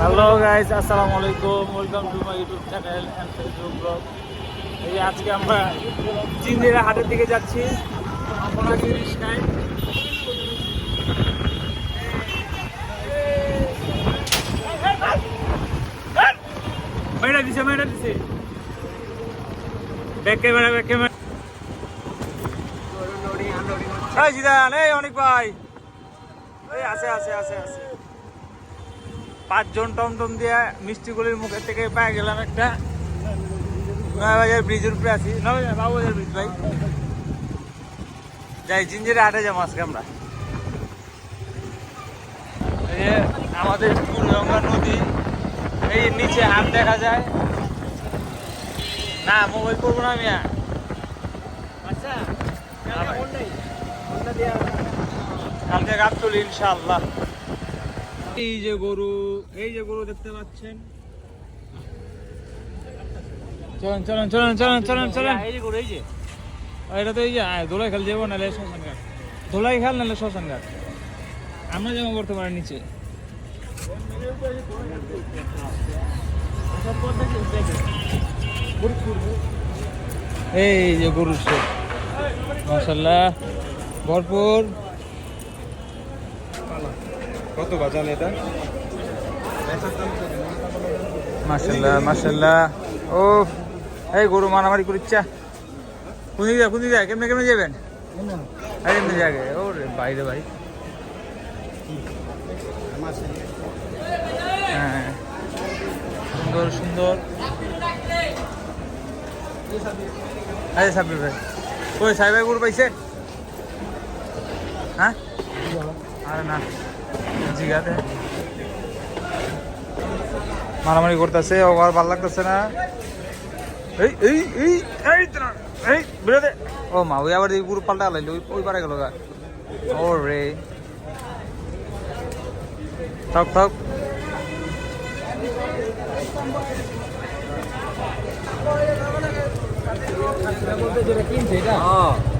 Hello guys আসসালামু আলাইকুম welcome to my YouTube channel and Facebook blog এই আজকে আমরা চিংড়িরা হাটের দিকে যাচ্ছি। আপনাকে রিস্কায় মেয়েটা দিছে মেয়েটা দিছে। Back camera back camera. অনেক ভাই। আছে আছে আছে আছে। পাঁচজন টমটম দিয়ে মিষ্টিগুলির মুখের থেকে পেয়ে গেলাম একটা। নয়াবাজার ব্রিজের উপরে আছি। নয়াবাজার বাবুবাজার ব্রিজ ভাই। যাই জিঞ্জিরে হাটে যাব আজকে আমরা। আমাদের বুড়িগঙ্গা নদী এই নিচে হাট দেখা যায়। না মোবাইল করব না মিয়া। আচ্ছা কালকে গাছ তুলি ইনশাআল্লাহ। এই যে গরু এই যে গরু দেখতে পাচ্ছেন। চলেন চলেন চলেন চলেন চলেন চলেন। এই যে গরু এই যে। এটা তো এই যে দোলাই খেল যাব নাহলে শ্মশান ঘাট। দোলাই খেল নাহলে শ্মশান ঘাট। আমরা যেমন করতে পারি নিচে। এই যে গরুর মাসাল্লাহ ভরপুর। কত বাজান এটা? মাসাল্লাহ মাসাল্লাহ ও এই গরু মারামারি করিচ্ছা। কোন দিকে কোন দিকে কেমনে কেমনে যাবেন? আরে, এমনি জায়গায় ও রে বাইরে ভাই। হ্যাঁ। সুন্দর সুন্দর। আরে, সাব্বির ভাই। ওই সাহেব গরু পাইছে? হ্যাঁ? মারামারি করতেছে আর ভালো লাগতেছে না। এই এই এই এই এই, বেরোতে। ও মা, ওই আবার পুরো পাল্টা লাইলো ওই ওই পারে গেল গা। ও রে থাক থাক। মানে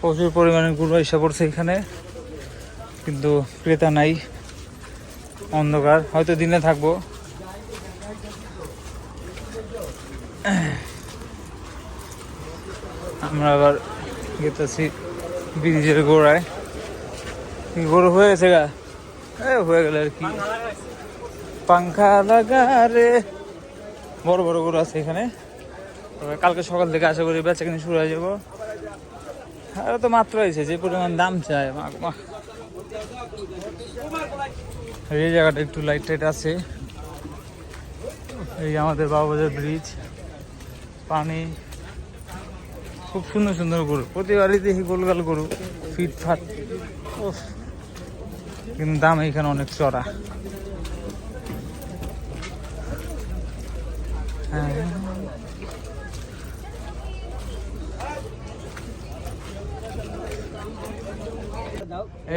প্রচুর পরিমাণে গরু এসে পড়ছে এখানে, কিন্তু ক্রেতা নাই, অন্ধকার, হয়তো দিনে থাকব। আমরা আবার গেতেছি ব্রিজের গোড়ায়। গরু হয়ে গেছে গা? হয়ে গেল আর কি। পাংখা লাগা রে। বড় বড় গরু আছে এখানে। কালকে সকাল থেকে আশা করি বেচা কিনে শুরু হয়ে যাব। আর তো মাত্র হয়েছে যে পরিমাণ দাম চায়। এই জায়গাটা একটু লাইট টাইট আছে। এই আমাদের বাবাজার ব্রিজ পানি, খুব সুন্দর সুন্দর গরু। প্রতিবারই দেখি গোলগাল গরু, ফিট ফাট। উফ। কিন্তু দাম এখানে অনেক চড়া। হ্যাঁ।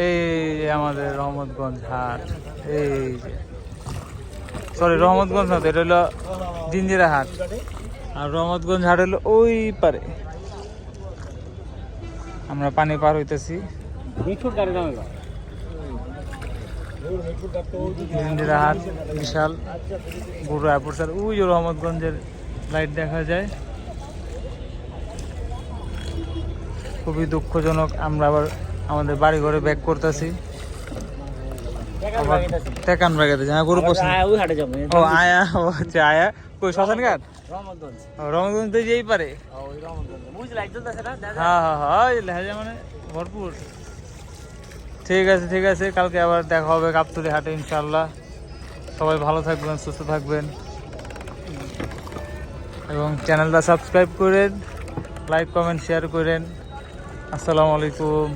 এই আমাদের রহমতগঞ্জ হাট এই যে। সরি রহমতগঞ্জ তো, এটা হলো জিঞ্জিরা হাট। আর রহমতগঞ্জ হাট হলো ওই পারে। আমরা পানি পার হইতেছি। জিঞ্জিরা হাট বিশাল বড় এয়ারপোর্ট স্যার ওই যে রহমতগঞ্জের লাইট দেখা যায়। খুবই দুঃখজনক আমরা আবার আমাদের বাড়ি ঘরে ব্যাক করতেছি। আবার টেকান ব্যাগেতে হ্যাঁ গরু পছন্দ ও আয়া ও আচ্ছা আয়া। কই শ্মশান ঘাট? রহমতগঞ্জ ও, তো যেই পারে। হ্যাঁ হ্যাঁ হ্যাঁ লেহাজা মানে ভরপুর। ঠিক আছে ঠিক আছে কালকে আবার দেখা হবে কাপতুলি হাটে ইনশাল্লাহ সবাই ভালো থাকবেন সুস্থ থাকবেন। এবং চ্যানেলটা সাবস্ক্রাইব করেন লাইক কমেন্ট শেয়ার করেন। আসসালামু আলাইকুম।